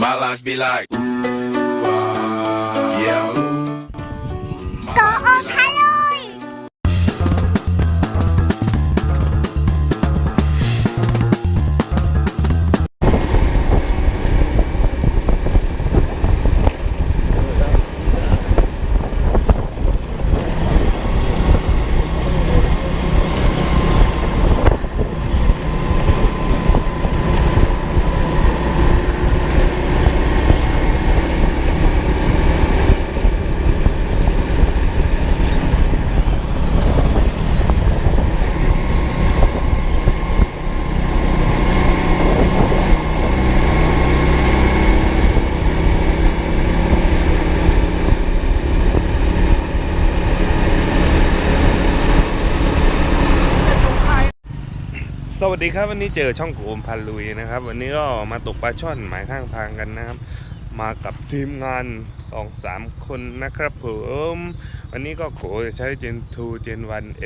My life be like, สวัสดีครับวันนี้เจอช่องโกมพันลุยนะครับ วันนี้ก็มาตกปลาช่อนหมายข้างทางกันนะครับ มากับทีมงานสองสามคนนะครับผมวันนี้ก็โขจะใช้เจน2เจน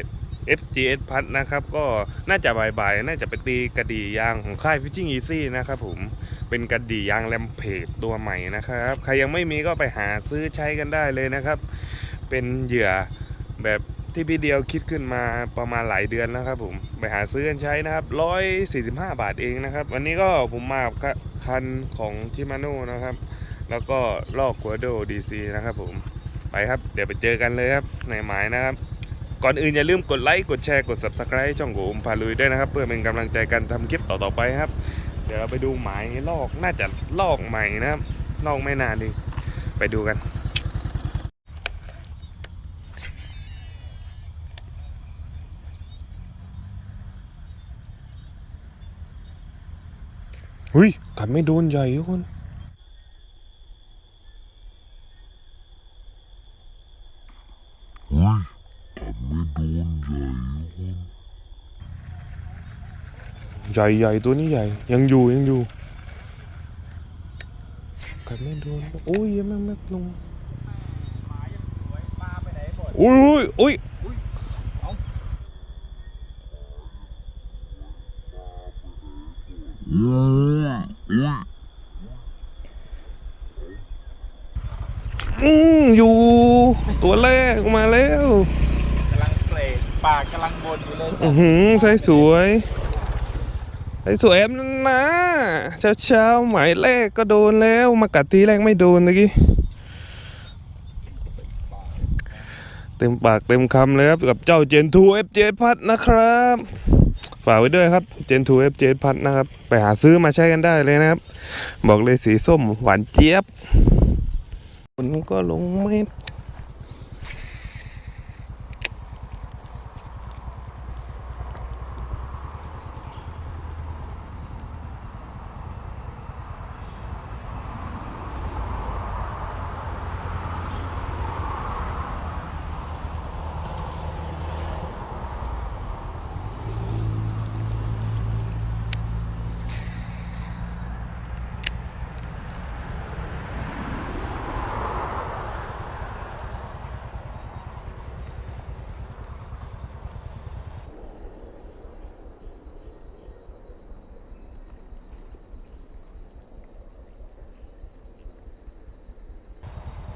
1 FGS พัดนะครับ ก็น่าจะบ่ายๆ น่าจะไปตีกระดี่ยางของค่าย Fishing Easy นะครับผมเป็นกระดี่ยางแรมเพจตัวใหม่นะครับ ใครยังไม่มีก็ไปหาซื้อใช้กันได้เลยนะครับ เป็นเหยื่อแบบ ที่พี่เดียวคิดขึ้นมาประมาณหลายเดือนแล้วครับผมไปหาซื้อกันใช้นะครับร้อยสี่สิบห้าบาทเองนะครับ วันนี้ก็ผมมาคันของชิมาโน่นะครับ แล้วก็ลอกกัวโดดีซีนะครับผมไปครับ เดี๋ยวไปเจอกันเลยครับในหมายนะครับ ก่อนอื่นอย่าลืมกดไลค์กดแชร์กด subscribe ช่องโกมพาลุยด้วยนะครับ เพื่อเป็นกำลังใจการทำคลิปต่อๆไปครับ เดี๋ยวเราไปดูหมายลอกน่าจะลอกใหม่นะครับลอกไม่นานดีไปดูกัน เองไปดูกันเฮ้ยกัดไม่โดนใหญ่ทุกคนใหญ่ใหญ่ตัวนี้ใหญ่ ยังอยู่ยังอยู่กัดไม่โดนโอ้ยยังไม่ไม่ลงโอ้ยโอ้ย อืมอยู่ ตัวแรกมาแล้วกำลังเกรดปากกำลังบนอยู่เลยอือหือใส่สวยใส่สวยแอมนั่นนะเช้าเช้าๆหมายแรกก็โดนแล้วมากัดทีแรกไม่โดนเมื่อกี้เต็มปากเต็มคำเลยครับกับเจ้าเจนทูเอฟเจพัดนะครับ ฝากไว้ด้วยครับเจนทูเอฟเจพัดนะครับ ไปหาซื้อมาใช้กันได้เลยนะครับ บอกเลยสีส้มหวานเจี๊ยบฝนก็ลงเม็ด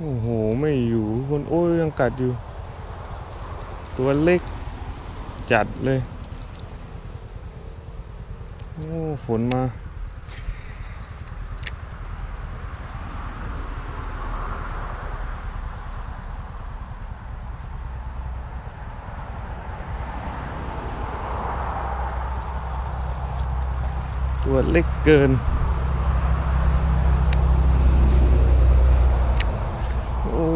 โอ้โห ไม่อยู่คนโอ้ยยังกัดอยู่ ตัวเล็กจัดเลย โอ้ ฝนมาตัวเล็กเกิน โอ้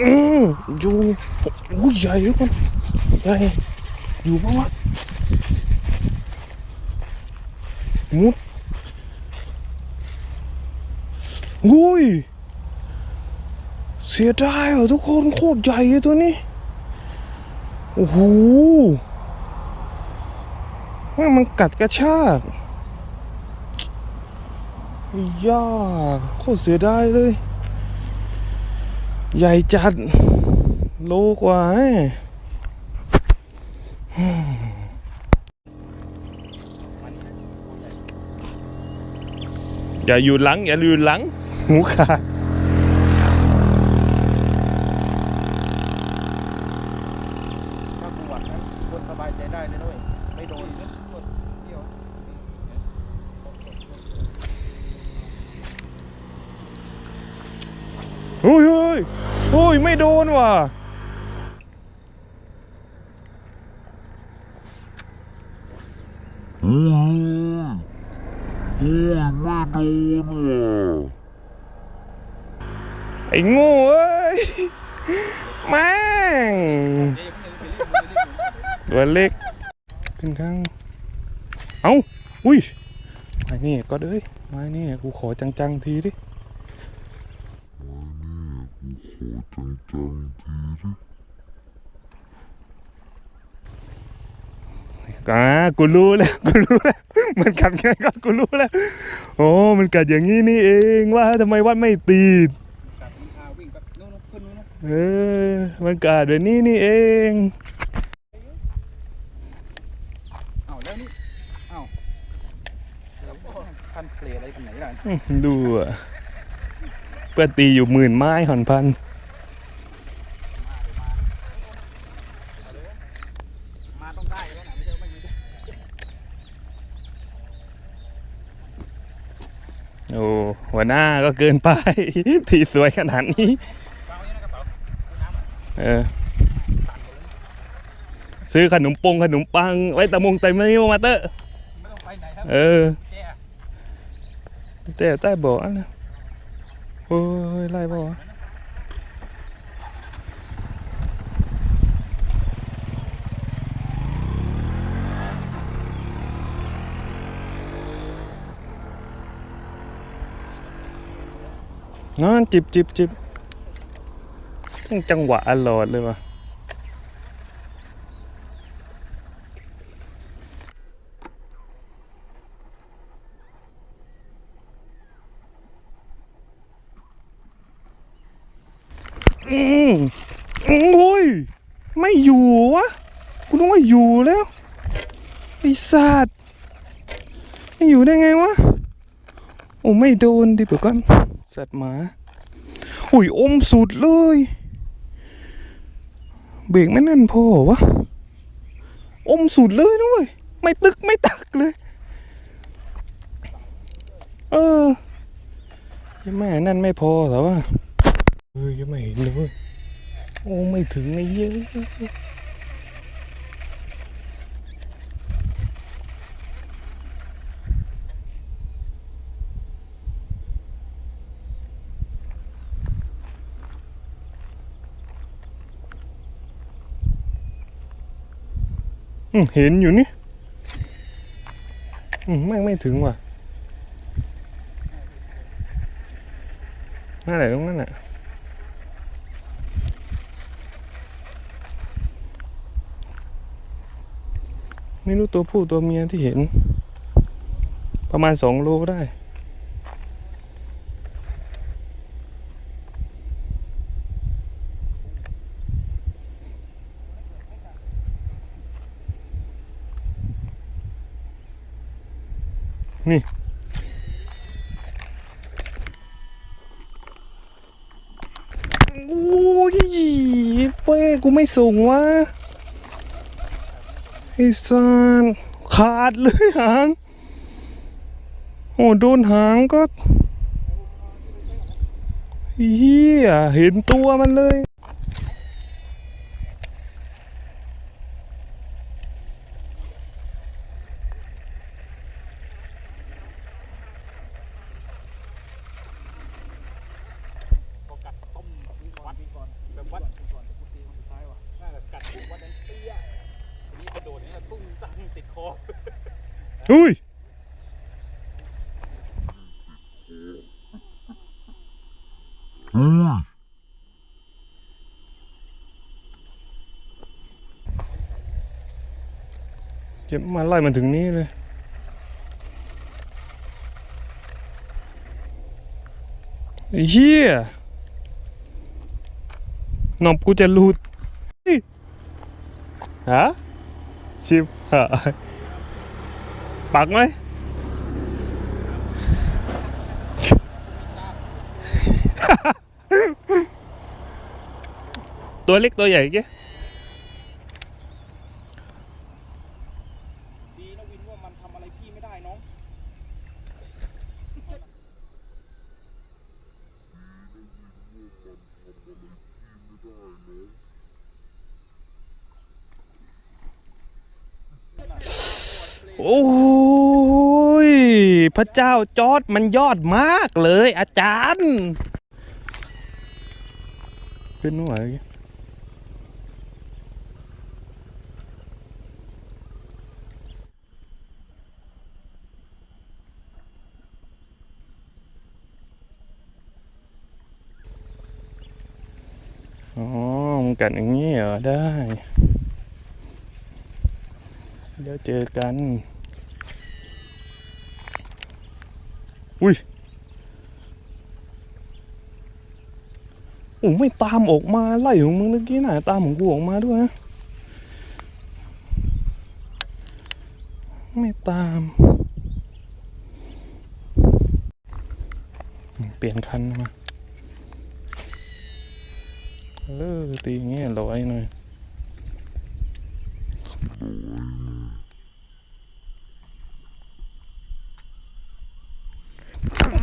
อืม อยู่โอ้ยใหญ่ทุกคนใหญ่อยู่ปะวะมุดอุ้ยเสียดายอะทุกคนโคตรใหญ่เลยตัวนี้โอ้โหว่ามันกัดกระชากย่าโคตรเสียดายเลย ใหญ่จัด โลกว่าเอ้ยอย่าอยู่หลัง อย่าอยู่หลัง หูขาดถ้าบวชนั้นคนสบายใจได้เลยด้วยไม่โดนเที่ยวเฮ้ยเฮ้ยเฮ้ย ไม่โดนว่ะ ไอ้งูเอ้ยแม่งตัวเล็กขึ้นข้าง เอ้า อุ้ยมานี่ก็เอ้ยมานี่กูขอจังๆทีดิอ่ากูรู้แล้ว กูรู้แล้ว มันกัดไงก็กูรู้แล้ว โอ้ มันกัดอย่างนี้นี่เองว่าทำไมวัดไม่ตีด เออมันกัดแบบนี้นี่เองเอ้าแล้วนี่เอ้าแล้วคันเปลอะไรกันไหนล่ะอื้อดูอะเพื่อตีอยู่หมื่นไม้หอนพันมาต้องได้แล้วนะไม่ใช่ไม่ไม่ได้โอ้หัวหน้าก็เกินไป ทีสวยขนาดนี้ เออ ซื้อขนมปงขนมปัง ไว้ตะมงไตมือมาเตอร์ไม่ต้องไปไหนครับเออแกแต่ใต้เบ่อนะโอ้ยไล่บ่อนั่นจิบจิบจิบทั้ง จังหวะอลอดเลยวะอืมโอ้ย ไม่อยู่วะกูนึกว่าอยู่แล้วไอ้สัตว์ไม่อยู่ได้ไงวะ โอ้ไม่โดนดิเดี๋ยวก่อน สัตว์หมา อุ้ยอมสุดเลย เบรกไม่แนั่นพอวะ อมสุดเลยนุ้ยไม่ตึกไม่ตักเลย เออยังไม่นั่นไม่พอแต่ว่าเฮ้ยยังไม่เห็นเลยโอ้ไม่ถึงไอ้เยอะ เห็นอยู่นี่ไมแม่งไม่ถึงว่ะนั่นแหละตรงนั้นอะไม่รู้ตัวผู้ตัวเมียที่เห็น ประมาณสองโลได้ นี่โอ้ยเป้กูไม่ส่งวะไอ้สานขาดเลยหาง โอ้โดนหางก็เฮียเห็นตัวมันเลย ก็กัดต้มวัดก่อนแบบวัดก่อนพุทธีคนสุดท้ายว่ะน่าจะกัดปุ๊บวัดนั้นเตี้ยทีนี้กระโดดนี่ตุ้งตั้งติดคอ อุ้ยเจ็บมาไล่มันถึงนี้เลยไอ้เฮียนอบกูจะหลุดเฮ้ยฮะชิบหาย ปักไหมตัวเล็กตัวใหญ่แก ดีนะวินว่ามันทำอะไรพี่ไม่ได้น้อง โอ้ยพระเจ้าจอดมันยอดมากเลยอาจารย์ ขึ้นหน่อยอ๋อมันกัดอย่างนี้เหรอได้ เดี๋ยวเจอกัน อุ้ยโอ้ไม่ตามออกมาไล่ของมึงเมื่อกี้น่ะตามของกูออกมาด้วยนะไม่ตาม เปลี่ยนคันมาเออตีงเงี้ยร้อยหน่อย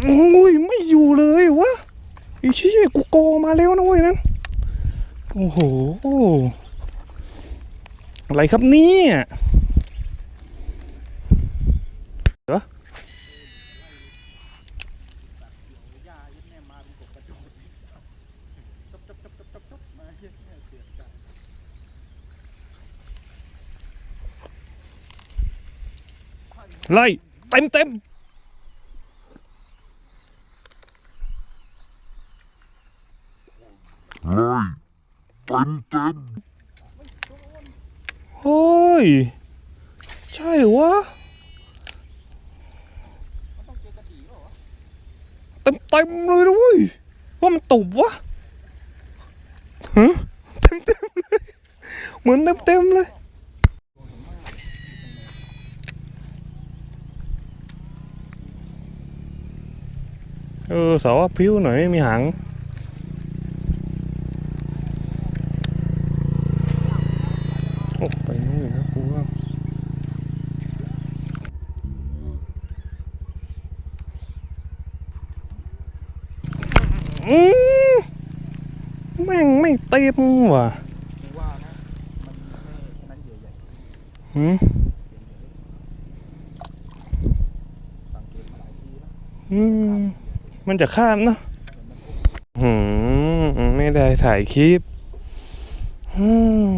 อุ้ยไม่อยู่เลยวะไอ้เชี่ยกูโกมาแล้วนะเว้ยนั่นโอ้โหอะไรครับเนี่ยเหรอย่ายึดแม่มเป็นกบกระโดดจบจบจบจบจบจบมาเฮียเสียใจ ไล่เต็มเต็ม เลยเต็มเต็มเฮ้ย ใช่วะเต็มเต็มเลยนะเว้ยว่ามันตุบวะฮะเต็มเต็มเลยเหมือนเต็มเต็มเลยเออสาวพิ้วหน่อยไม่มีหางโอ้ไปนู่นอีกแล้วกูว่าอืมแม่ง ไม่เต็มว่ะกูว่านะมันไม่นั้นใหญ่หืมสังเกตมาหลายทีแล้วอืมมันจะข้ามเนอะหืมไม่ได้ถ่ายคลิปอืม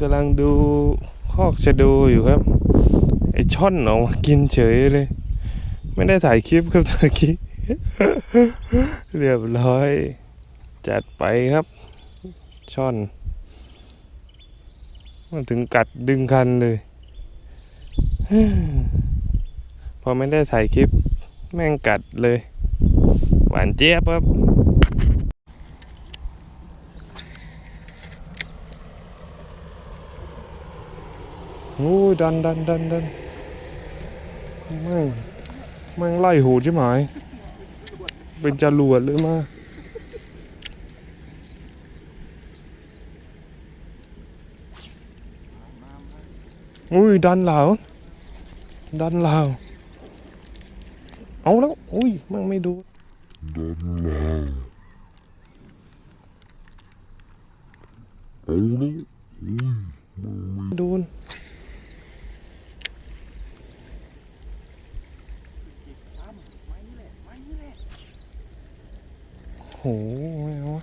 กำลังดูคอกชะโดอยู่ครับ ไอช่อนออกมากินเฉยเลย ไม่ได้ถ่ายคลิปครับตะกี้เรียบร้อย จัดไปครับ ช่อนมาถึงกัดดึงคันเลย พอไม่ได้ถ่ายคลิป แม่งกัดเลย หวานเจี๊ยบครับโอ้ยดันดันดันดันแม่งแม่งไล่หูใช่ไหมเป็นจรวดเลยมา อุ้ยดันเหลาดันเหลาเอาแล้วอุ้ยแมันไม่ดูดันแล้วเอาแล้วอุ้ยมึงไม่โดนตั้มไม้นี่แหละไม้นี่แหละโหไม่เอาวะ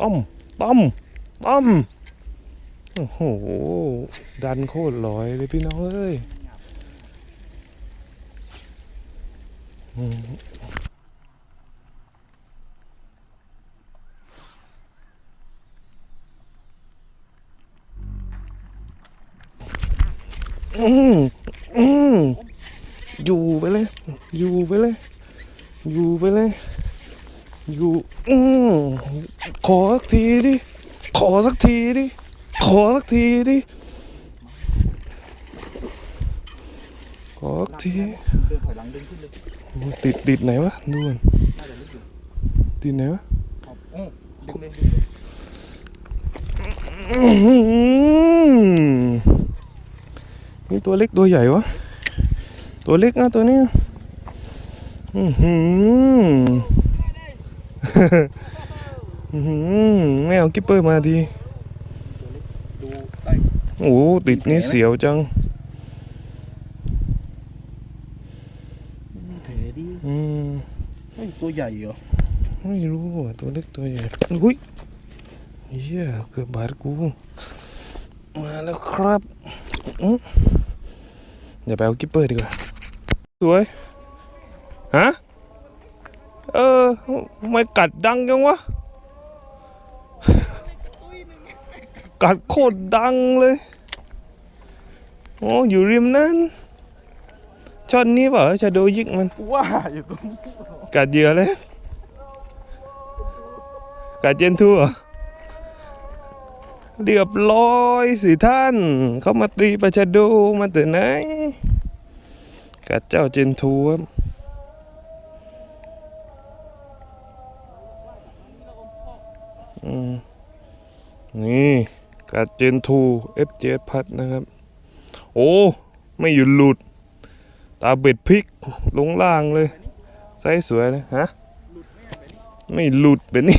ต้อมต้อมต้อม โอ้โห ดันโคตรลอยเลยพี่น้องเอ้ยอืมอืมอืมอยู่ไปเลย อยู่ไปเลย อยู่ไปเลย อยู่ อืมขอสักทีดิ ขอสักทีดิ ขอสักทีดิ ขอสักทีเดินถอยหลังดึงขึ้นเลยโอ้ติดติดไหนวะดูก่นน่าจะลึกอยู่ติดไหนวะครับโอ้ดึงเลยดึงเลยอื้อหือนี่ตัวเล็กตัวใหญ่วะ ตัวเล็กนะตัวเนี้ยอือหือ อื้อหือไม่เอากิปเปอร์มาที โอ้โหติดนี่เสียวจังแผลดิอืมเฮ้ยตัวใหญ่เหรอ ไม่รู้อะตัวเล็กตัวใหญ่อุ้ยเหี้ยเกือบบาดกู มาแล้วครับอื้ออย่าไปเอากิปเปอร์ดีกว่า สวย ฮะ เออทำไม่กัดดังจังวะ กัดโคตรดังเลย โอ้อยู่ริมนั้นช่อนนี้เปล่าชาโดยิกมันว่าอยู่ตรงกัดเหยื่อเลยกัดเจนทูเหรอเรียบร้อยสิท่าน เขามาตีประชาดูมาแต่ไหนกัดเจ้าเจนทูครับอืมนี่กัดเจนทูเอฟเจพัดนะครับ โอ้ ไม่หยุดหลุด ตาเบ็ดพลิกลงล่างเลยไซส์สวยเลยฮะ ไม่หลุดแบบนี้